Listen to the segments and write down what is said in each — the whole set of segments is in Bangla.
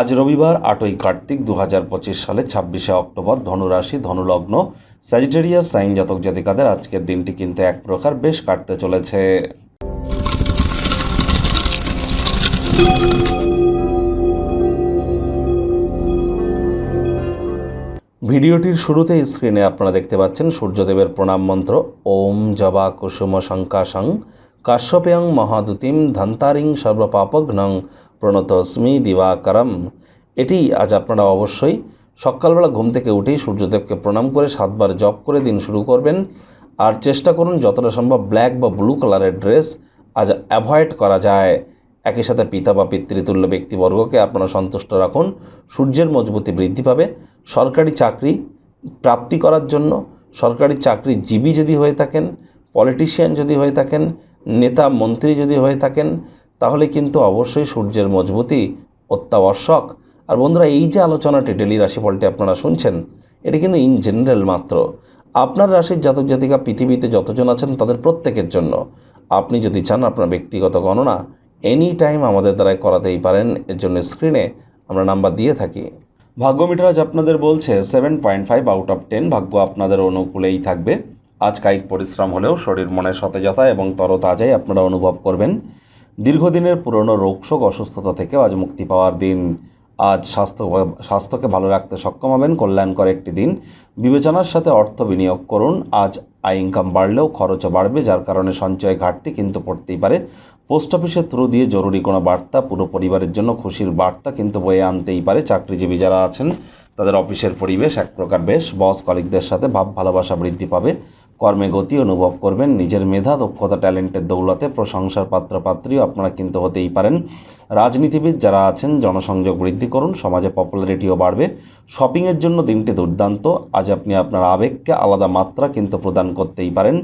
আজ রবিবার, আটই কার্তিক দু হাজার পঁচিশ সালে ছাব্বিশে অক্টোবর, ধনুরাশি, ধনুলগ্ন স্যাজিটেরিয়াস সাইন জাতক জাতিকাদের আজকের দিনটি কিন্তু এক প্রকার বেশ কাটতে চলেছে। ভিডিওটির শুরুতে স্ক্রিনে আপনারা দেখতে পাচ্ছেন সূর্যদেবের প্রণাম মন্ত্র, ওম জবা কুসুম শঙ্কাশং, কাশ্যপেয়ং মহাদুতিম ধন্তারিং সর্বপাপঘ্নং প্রণতস্মি দিবাকরম। এটি আজ আপনারা অবশ্যই সকালবেলা ঘুম থেকে উঠেই সূর্যদেবকে প্রণাম করে সাতবার জপ করে দিন শুরু করবেন। আর চেষ্টা করুন যতটা সম্ভব ব্ল্যাক বা ব্লু কালারের ড্রেস আজ অ্যাভয়েড করা যায়। একই সাথে পিতা বা পিতৃতুল্য ব্যক্তিবর্গকে আপনারা সন্তুষ্ট রাখুন। সূর্যের মজবুতি বৃদ্ধি পাবে। সরকারি চাকরি প্রাপ্তি করার জন্য সরকারি চাকরি জীবী যদি হয়ে থাকেন, পলিটিশিয়ান যদি হয়ে থাকেন, নেতা, মন্ত্রী যদি হয়ে থাকেন তাহলে কিন্তু অবশ্যই সূর্যের মজবুতি অত্যাবশ্যক। আর বন্ধুরা, এই যে আলোচনাটি ডেলি রাশিফলটি আপনারা শুনছেন, এটি কিন্তু ইন জেনারেল মাত্র। আপনার রাশির জাতক জাতিকা পৃথিবীতে যতজন আছেন তাদের প্রত্যেকের জন্য। আপনি যদি চান আপনার ব্যক্তিগত গণনা এনি টাইম আমাদের দ্বারাই করাতেই পারেন, এর জন্য স্ক্রিনে আমরা নাম্বার দিয়ে থাকি। ভাগ্য মিটার আজ আপনাদের বলছে seven point five out of ten ভাগ্য আপনাদের অনুকূলেই থাকবে। আজ কায়িক পরিশ্রম হলেও শরীর মনের সতেজতা এবং তরতাজাই আপনারা অনুভব করবেন। দীর্ঘদিনের পুরনো রোগশোক অসুস্থতা থেকেও আজ মুক্তি পাওয়ার দিন। আজ স্বাস্থ্য স্বাস্থ্যকে ভালো রাখতে সক্ষম হবেন, কল্যাণকর একটি দিন। বিবেচনার সাথে অর্থ বিনিয়োগ করুন। আজ আয় ইনকাম বাড়লেও খরচও বাড়বে, যার কারণে সঞ্চয় ঘাটতি কিন্তু পড়তেই পারে। পোস্ট অফিসের থ্রু দিয়ে জরুরি কোনো বার্তা, পুরো পরিবারের জন্য খুশির বার্তা কিন্তু বয়ে আনতেই পারে। চাকরিজীবী যারা আছেন, তাদের অফিসের পরিবেশ এক প্রকার বেশ। বস কলিকদের সাথে ভাব ভালোবাসা বৃদ্ধি পাবে। কর্মে গতি অনুভব করবেন, নিজের মেধা, দক্ষতা, ট্যালেন্টের দৌলতে প্রশংসার পাত্রপাত্রীও আপনারা কিন্তু হতেই পারেন। রাজনীতিবিদ যারা আছেন, জনসংযোগ বৃদ্ধি করুন, সমাজে পপুলারিটিও বাড়বে। শপিংয়ের জন্য দিনটি দুর্দান্ত, আজ আপনি আপনার আবেগকে আলাদা মাত্রা কিন্তু প্রদান করতেই পারেন।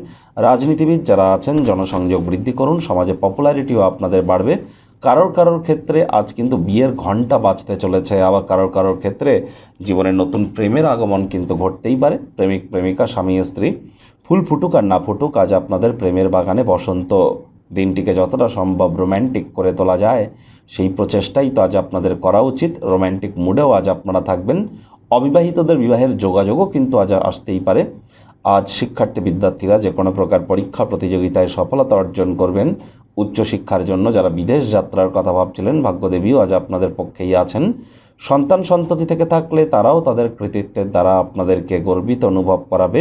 রাজনীতিবিদ যারা আছেন, জনসংযোগ বৃদ্ধি করুন, সমাজে পপুলারিটিও আপনাদের বাড়বে। কারোর কারোর ক্ষেত্রে আজ কিন্তু বিয়ের ঘণ্টা বাজতে চলেছে, আবার কারোর কারোর ক্ষেত্রে জীবনের নতুন প্রেমের আগমন কিন্তু ঘটতেই পারে। প্রেমিক, প্রেমিকা, স্বামী, স্ত্রী। ফুল ফুটুক আর না ফুটুক, আজ আপনাদের প্রেমের বাগানে বসন্ত। দিনটিকে যতটা সম্ভব রোম্যান্টিক করে তোলা যায়, সেই প্রচেষ্টাই তো আজ আপনাদের করা উচিত। রোম্যান্টিক মুডেও আজ আপনারা থাকবেন। অবিবাহিতদের বিবাহের যোগাযোগও কিন্তু আজ আসতেই পারে। আজ শিক্ষার্থী বিদ্যার্থীরা যে কোনো প্রকার পরীক্ষা প্রতিযোগিতায় সফলতা অর্জন করবেন। উচ্চশিক্ষার জন্য যারা বিদেশ যাত্রার কথা ভাবছিলেন, ভাগ্যদেবীও আজ আপনাদের পক্ষেই আছেন। সন্তান সন্ততি থেকে থাকলে তারাও তাদের কৃতিত্বের দ্বারা আপনাদেরকে গর্বিত অনুভব করাবে।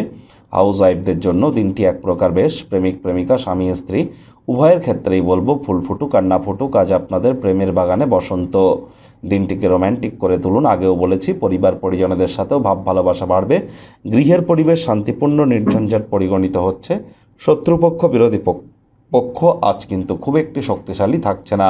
হাউস ওয়াইফদের জন্য দিনটি এক প্রকার বেশ প্রেমিক প্রেমিকা, স্বামী, স্ত্রী, উভয়ের ক্ষেত্রেই বলব ফুল ফুটুক আর না ফুটুক, আজ আপনাদের প্রেমের বাগানে বসন্ত। দিনটিকে রোম্যান্টিক করে তুলুন, আগেও বলেছি পরিবার পরিজনদের সাথেও ভাব ভালোবাসা বাড়বে, গৃহের পরিবেশ শান্তিপূর্ণ, নির্ঝঞ্ঝাট পরিগণিত হচ্ছে, শত্রুপক্ষ, বিরোধী পক্ষ, আজ কিন্তু খুব একটি শক্তিশালী থাকছে না।